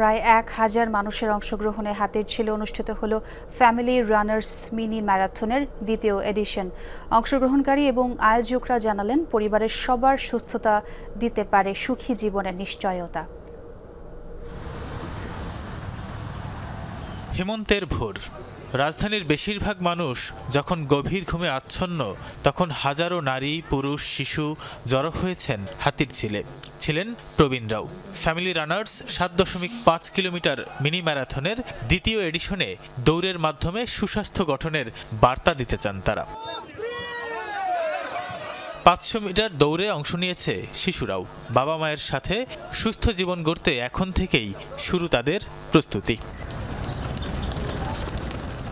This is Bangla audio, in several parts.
প্রায় এক হাজার মানুষের অংশগ্রহণে হাতের ছিল অনুষ্ঠিত হল ফ্যামিলি রানার্স মিনি ম্যারাথনের দ্বিতীয় এডিশন। অংশগ্রহণকারী এবং আয়োজকরা জানালেন, পরিবারের সবার সুস্থতা দিতে পারে সুখী জীবনের নিশ্চয়তা। হেমন্তের ভোর। রাজধানীর বেশিরভাগ মানুষ যখন গভীর ঘুমে আচ্ছন্ন, তখন হাজারো নারী, পুরুষ, শিশু জড়ো হয়েছেন হাতির ছিলে ছিলেন প্রবীণ রাও। ফ্যামিলি রানার্স সাত দশমিক পাঁচ কিলোমিটার মিনি ম্যারাথনের দ্বিতীয় এডিশনে দৌড়ের মাধ্যমে সুস্বাস্থ্য গঠনের বার্তা দিতে চান তারা। পাঁচশো মিটার দৌড়ে অংশ নিয়েছে শিশুরাও বাবা মায়ের সাথে সুস্থ জীবন গড়তে এখন থেকেই শুরু তাদের প্রস্তুতি।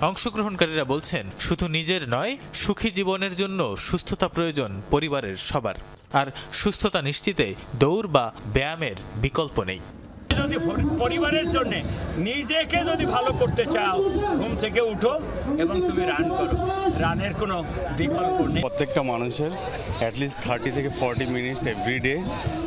অংশগ্রহণকারীরা বলছেন, শুধু নিজের নয়, সুখী জীবনের জন্য সুস্থতা প্রয়োজন পরিবারের সবার। আর সুস্থতা নিশ্চিতে দৌড় বা ব্যায়ামের বিকল্প নেই। যদি পরিবারের জন্য নিজেকে যদি ভালো করতে চাও ঘুম থেকে উঠো এবং তুমি রান করো রানের কোনো বিকল্প নেই প্রত্যেকটা মানুষের অ্যাটলিস্ট থার্টি থেকে forty minutes every day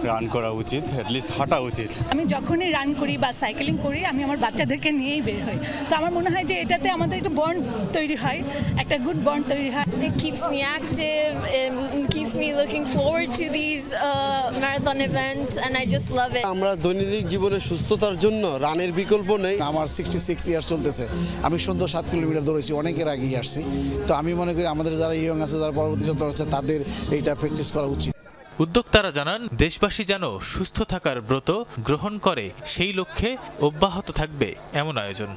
run করা উচিত অ্যাটলিস্ট হাঁটা উচিত আমি যখনই রান করি বা সাইকেলিং করি আমি আমার বাচ্চাদেরকে নিয়েই বের হই তো আমার মনে হয় যে এটাতে আমাদের একটা বন্ড তৈরি হয় একটা গুড বন্ড তৈরি হয় It keeps me active. It keeps me looking forward to these uh, marathon events, and I just love it. আমরা দৈনন্দিন জীবনে সুস্থতার জন্য রানের বিকল্প নেই। আমার সিক্সটি সিক্স ইয়ার্স চলতেছে। আমি সুন্দর সাত কিলোমিটার দৌড়েছি অনেকের আগেই আসছি। তো আমি মনে করি আমাদের যারা ইয়ং আছে যারা পরবর্তী যত্ন আছে তাদের এইটা প্র্যাকটিস করা উচিত। উদ্যোক্তারা জানান দেশবাসী যেন সুস্থ থাকার ব্রত গ্রহণ করে সেই লক্ষ্যে অব্যাহত থাকবে এমন আয়োজন।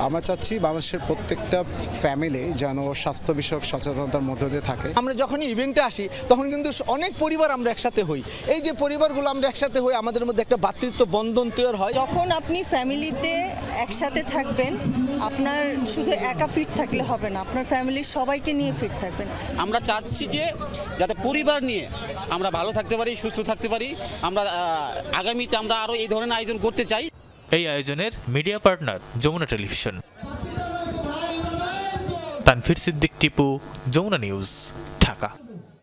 আমরা চাচ্ছি বাংলাদেশের প্রত্যেকটা ফ্যামিলি যেন স্বাস্থ্য বিষয়ক সচেতনতার মধ্য দিয়ে থাকে। আমরা যখনই ইভেন্টে আসি তখন কিন্তু অনেক পরিবার আমরা একসাথে হই। এই যে পরিবারগুলো আমরা একসাথে হই আমাদের মধ্যে একটা ভ্রাতৃত্ব বন্ধন তৈরি হয়। যখন আপনি ফ্যামিলিতে একসাথে থাকবেন আপনার শুধু একা ফিট থাকলে হবে না আপনার ফ্যামিলির সবাইকে নিয়ে ফিট থাকবেন। আমরা চাচ্ছি যে যাতে পরিবার নিয়ে আমরা ভালো থাকতে পারি সুস্থ থাকতে পারি। আমরা আগামীতে আমরা আরও এই ধরনের আয়োজন করতে চাই। এই আয়োজনের media partner Jamuna television. Tanfir Siddique Tipu Jamuna news Dhaka.